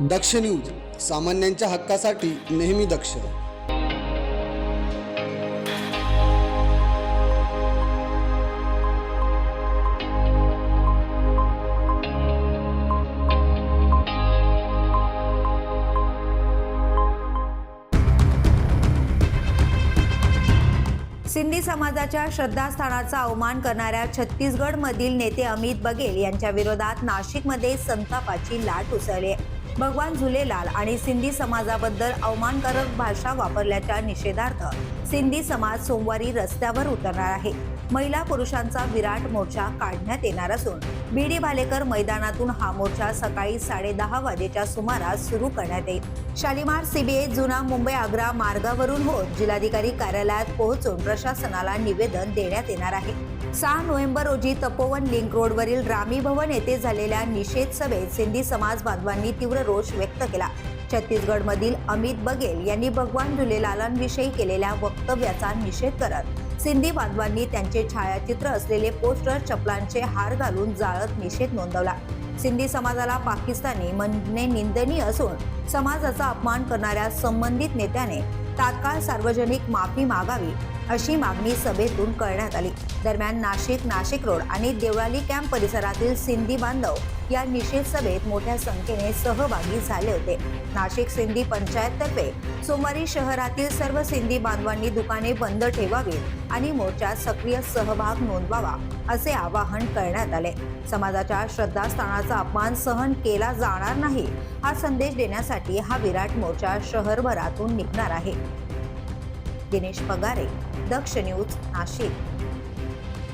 दक्ष news सामान्यांच्या हक्कासाठी नेहमी दक्ष सिंधी समाजाच्या श्रद्धास्थानाचा अवमान करणाऱ्या छत्तीसगडमधील नेते अमित बघेल यांच्या विरोधात नाशिकमध्ये संतापाची लाट उसळली आहे. भगवान झुलेलाल आणि सिंधी समाजाबद्दल अवमानकारक भाषा वापरल्याच्या निषेधार्थ सिंधी समाज सोमवारी रस्त्यावर उतरणार आहे. महिला पुरुषांचा विराट मोर्चा काढण्यात येणार असून बीडी भालेकर मैदानातून हा मोर्चा सकाळी साडेदहा वाजेच्या सुमारास सुरू करण्यात येईल. शालिमार सीबीआय जुना मुंबई आग्रा मार्गावरून होत जिल्हाधिकारी कार्यालयात पोहोचून प्रशासनाला निवेदन देण्यात येणार आहे. सहा नोव्हेंबर रोजी तपोवन लिंक रोडवरील रामी भवन येथे झालेल्या निषेध सभेत सिंधी समाज बांधवांनी तीव्र रोष व्यक्त केला. छत्तीसगडमधील अमित बघेल यांनी भगवान झुलेलालांविषयी केलेल्या वक्तव्याचा निषेध करत सिंधी बांधवांनी त्यांचे छायाचित्र असलेले पोस्टर चपलांचे हार घालून जाळत निषेध नोंदवला. सिंधी समाजाला पाकिस्तानी म्हणणे निंदनीय असून समाजाचा अपमान करणाऱ्या संबंधित नेत्याने तात्काळ सार्वजनिक माफी मागावी अशी मागणी सभेतून करण्यात आली. दरम्यान नाशिक नाशिक रोड आणि देवळाली कॅम्प परिसरातील सिंधी बांधव या निषेध सभेत मोठ्या संख्येने सहभागी झाले होते. नाशिक सिंधी पंचायततर्फे सोमवारी शहरातील सर्व सिंधी बांधवांनी दुकाने बंद ठेवावीत आणि मोर्चात सक्रिय सहभाग नोंदवावा असे आवाहन करण्यात आले. समाजाच्या श्रद्धास्थानाचा अपमान सहन केला जाणार नाही हा संदेश देण्यासाठी हा विराट मोर्चा शहरभरातून निघणार आहे. दिनेश पगारे दक्ष न्यूज नाशिक.